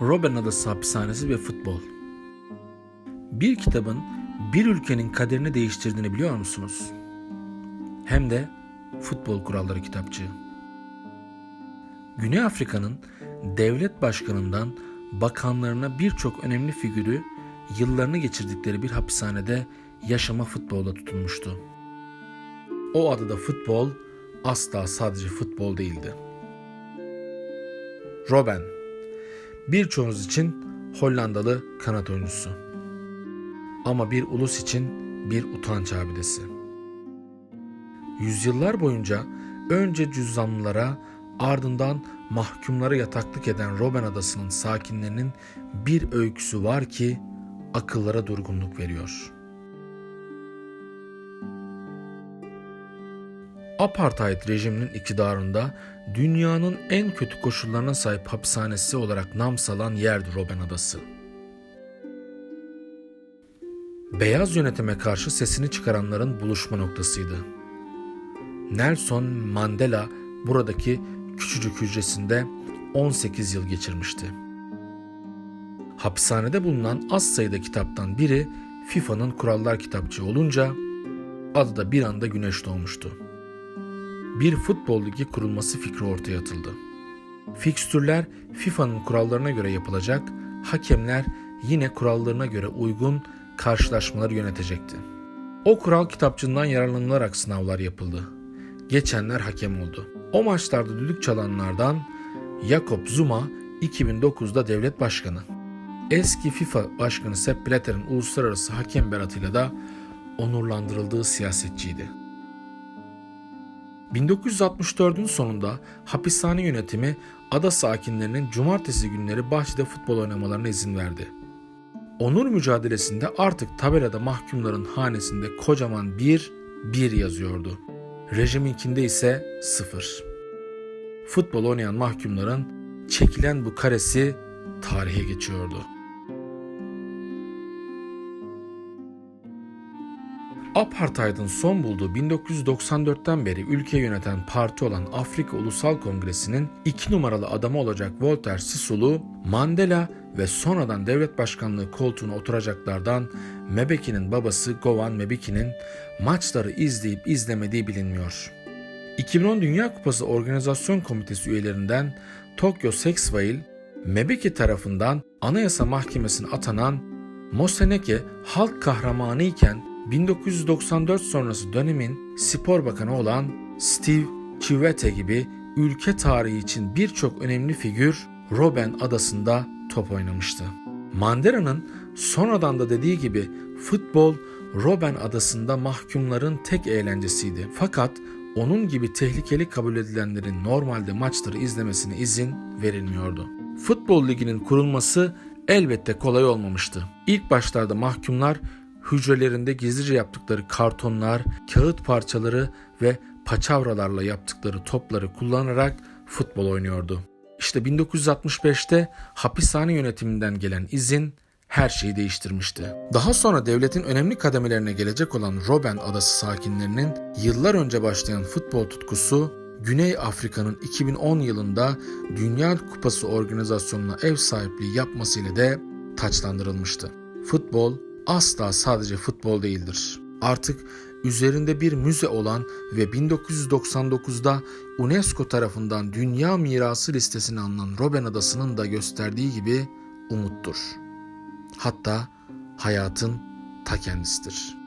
Robben Adası Hapishanesi ve Futbol. Bir kitabın bir ülkenin kaderini değiştirdiğini biliyor musunuz? Hem de futbol kuralları kitapçığı. Güney Afrika'nın devlet başkanından bakanlarına birçok önemli figürü yıllarını geçirdikleri bir hapishanede yaşama futbolda tutulmuştu. O adada futbol asla sadece futbol değildi. Robben birçoğunuz için Hollandalı kanat oyuncusu. Ama bir ulus için bir utanç abidesi. Yüzyıllar boyunca önce cüzzamlılara ardından mahkumlara yataklık eden Robben Adası'nın sakinlerinin bir öyküsü var ki akıllara durgunluk veriyor. Apartheid rejiminin iktidarında dünyanın en kötü koşullarına sahip hapishanesi olarak nam salan yerdi Robben Adası. Beyaz yönetime karşı sesini çıkaranların buluşma noktasıydı. Nelson Mandela buradaki küçücük hücresinde 18 yıl geçirmişti. Hapishanede bulunan az sayıda kitaptan biri FIFA'nın kurallar kitapçığı olunca adı da bir anda güneş doğmuştu. Bir futbol ligi kurulması fikri ortaya atıldı. Fikstürler FIFA'nın kurallarına göre yapılacak, hakemler yine kurallarına göre uygun karşılaşmaları yönetecekti. O kural kitapçığından yararlanılarak sınavlar yapıldı. Geçenler hakem oldu. O maçlarda düdük çalanlardan Jakob Zuma 2009'da devlet başkanı. Eski FIFA başkanı Sepp Blatter'ın uluslararası hakem beratıyla da onurlandırıldığı siyasetçiydi. 1964'ün sonunda hapishane yönetimi ada sakinlerinin cumartesi günleri bahçede futbol oynamalarına izin verdi. Onur mücadelesinde artık tabelada mahkumların hanesinde kocaman bir bir yazıyordu. Rejiminkinde ise sıfır. Futbol oynayan mahkumların çekilen bu karesi tarihe geçiyordu. Apartheid'in son bulduğu 1994'ten beri ülke yöneten parti olan Afrika Ulusal Kongresi'nin iki numaralı adamı olacak Walter Sisulu, Mandela ve sonradan devlet başkanlığı koltuğuna oturacaklardan Mebeki'nin babası Govan Mebeki'nin maçları izleyip izlemediği bilinmiyor. 2010 Dünya Kupası Organizasyon Komitesi üyelerinden Tokyo Sexvail, Mebeki tarafından Anayasa Mahkemesi'ne atanan Moseneke halk kahramanı iken 1994 sonrası dönemin spor bakanı olan Steve Chiwete gibi ülke tarihi için birçok önemli figür Robben adasında top oynamıştı. Mandela'nın sonradan da dediği gibi futbol Robben adasında mahkumların tek eğlencesiydi. Fakat onun gibi tehlikeli kabul edilenlerin normalde maçları izlemesine izin verilmiyordu. Futbol liginin kurulması elbette kolay olmamıştı. İlk başlarda mahkumlar hücrelerinde gizlice yaptıkları kartonlar, kağıt parçaları ve paçavralarla yaptıkları topları kullanarak futbol oynuyordu. İşte 1965'te hapishane yönetiminden gelen izin her şeyi değiştirmişti. Daha sonra devletin önemli kademelerine gelecek olan Robben adası sakinlerinin yıllar önce başlayan futbol tutkusu Güney Afrika'nın 2010 yılında Dünya Kupası organizasyonuna ev sahipliği yapmasıyla de taçlandırılmıştı. Futbol asla sadece futbol değildir. Artık üzerinde bir müze olan ve 1999'da UNESCO tarafından Dünya Mirası listesine alınan Robben Adası'nın da gösterdiği gibi umuttur. Hatta hayatın ta kendisidir.